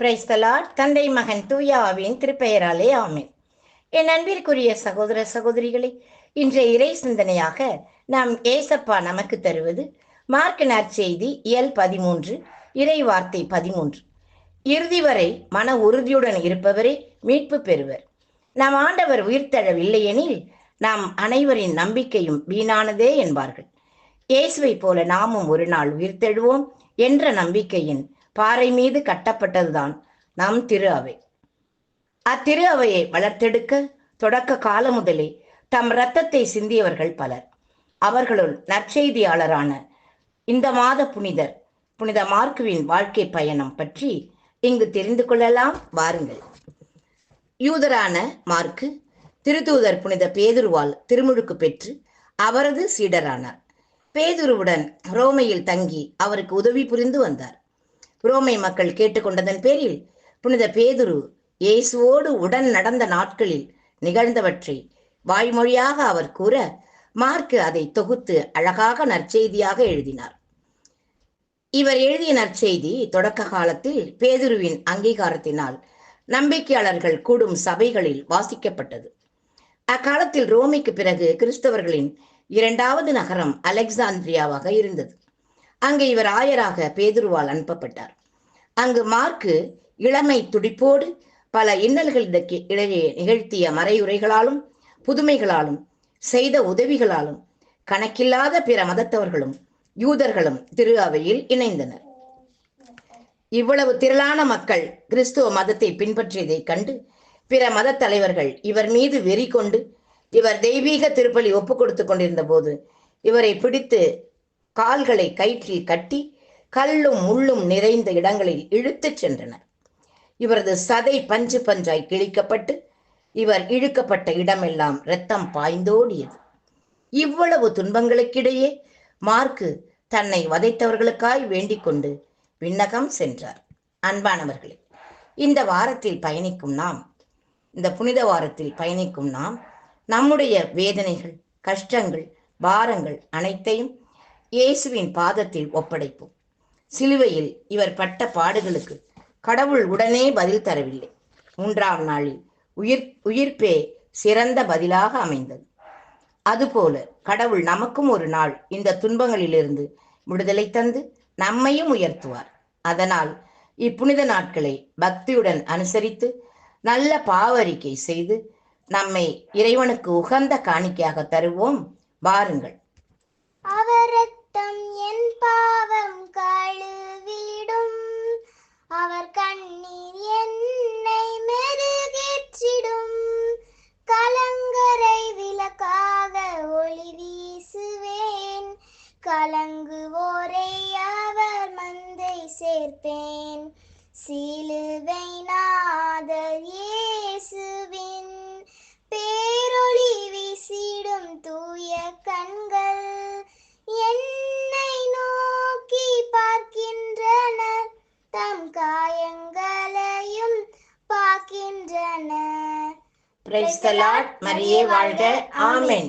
Praise the Lord தந்தை மகன் தூயாவின் திருப்பெயராலே ஆமேன். என் அன்பிற்குரிய சகோதர சகோதரிகளை இன்றைய இறை சிந்தனையாக நாம் ஏசப்பா நமக்கு தருவது மார்க் நற்செய்தி இயல் பதிமூன்று இறை வார்த்தை பதிமூன்று. இறுதி வரை மன உறுதியுடன் இருப்பவரே மீட்பு பெறுவர். நம் ஆண்டவர் உயிர்த்தழவில்லையெனில் நாம் அனைவரின் நம்பிக்கையும் வீணானதே என்பார்கள். இயேசுவை போல நாமும் ஒரு நாள் உயிர்த்தெழுவோம் என்ற நம்பிக்கையின் பாறை மீது கட்டப்பட்டதுதான் நம் திரு அவை. அத்திரு அவையை வளர்த்தெடுக்க தொடக்க காலம் முதலே தம் இரத்தத்தை சிந்தியவர்கள் பலர். அவர்களுள் நற்செய்தியாளரான இந்த மாத புனிதர் புனித மார்க்குவின் வாழ்க்கை பயணம் பற்றி இங்கு தெரிந்து கொள்ளலாம். வாருங்கள். யூதரான மார்க்கு திருத்தூதர் புனித பேதுருவால் திருமுழுக்கு பெற்று அவரது சீடரானார். பேதுருவுடன் ரோமையில் தங்கி அவருக்கு உதவி புரிந்து வந்தார். ரோமை மக்கள் கேட்டுக்கொண்டதன் பேரில் புனித பேதுரு இயேசுவோடு உடன் நடந்த நாட்களில் நிகழ்ந்தவற்றை வாய்மொழியாக அவர் கூற மார்க்கு அதை தொகுத்து அழகாக நற்செய்தியாக எழுதினார். இவர் எழுதிய நற்செய்தி தொடக்க காலத்தில் பேதுருவின் அங்கீகாரத்தினால் நம்பிக்கையாளர்கள் கூடும் சபைகளில் வாசிக்கப்பட்டது. அக்காலத்தில் ரோமிக்கு பிறகு கிறிஸ்தவர்களின் இரண்டாவது நகரம் அலெக்சாந்திரியாவாக இருந்தது. அங்கு இவர் ஆயராக பேதுருவால் அனுப்பப்பட்டார். அங்கு மார்க்கு இளமை துடிப்போடு பல இன்னல்களுக்கு இடையே நிகழ்த்திய மறையுரைகளாலும் புதுமைகளாலும் செய்த உதவிகளாலும் கணக்கில்லாத பிற மதத்தவர்களும் யூதர்களும் திரு அவையில் இணைந்தனர். இவ்வளவு திரளான மக்கள் கிறிஸ்துவ மதத்தை பின்பற்றியதைக் கண்டு பிற மத தலைவர்கள் இவர் மீது வெறி கொண்டு இவர் தெய்வீக திருப்பலி ஒப்பு கொடுத்து கொண்டிருந்த போது இவரை பிடித்து கால்களை கயிற்றில் கட்டி கல்லும் முள்ளும் நிறைந்த இடங்களில் இழுத்துச் சென்றனர். இவரது சதை பஞ்சு பஞ்சாய் கிழிக்கப்பட்டு இவர் இழுக்கப்பட்ட இடமெல்லாம் இரத்தம் பாய்ந்தோடியது. இவ்வளவு துன்பங்களுக்கிடையே மார்க்கு தன்னை வதைத்தவர்களுக்காய் வேண்டிக் கொண்டு விண்ணகம் சென்றார். அன்பானவர்களே இந்த வாரத்தில் பயணிக்கும் நாம் இந்த புனித வாரத்தில் பயணிக்கும் நாம் நம்முடைய வேதனைகள் கஷ்டங்கள் பாரங்கள் அனைத்தையும் இயேசுவின் பாதத்தில் ஒப்படைப்போம். சிலுவையில் இவர் பட்ட பாடுகளுக்கு கடவுள் உடனே பதில் தரவில்லை. மூன்றாம் நாளில் உயிர் உயிர்ப்பே சிறந்த பதிலாக அமைந்தது. அதுபோல கடவுள் நமக்கும் ஒரு நாள் இந்த துன்பங்களிலிருந்து விடுதலை தந்து நம்மையும் உயர்த்துவார். அதனால் இப்புனித நாட்களை பக்தியுடன் அனுசரித்து நல்ல பாவரிக்கை செய்து நம்மை இறைவனுக்கு உகந்த காணிக்கையாக தருவோம். வாருங்கள். அவரது ரத்தம் என் பாவம் கழுவிடும். அவர் கண்ணீர் என்னை மெருகேற்றிடும். கலங்கரை விளக்காக ஒளி வீசுவேன். கலங்குவோரை அவர் மந்தை சேர்ப்பேன். சிலுவை நாதர் பிரைஸ் மரியே வாழ்க. ஆமென்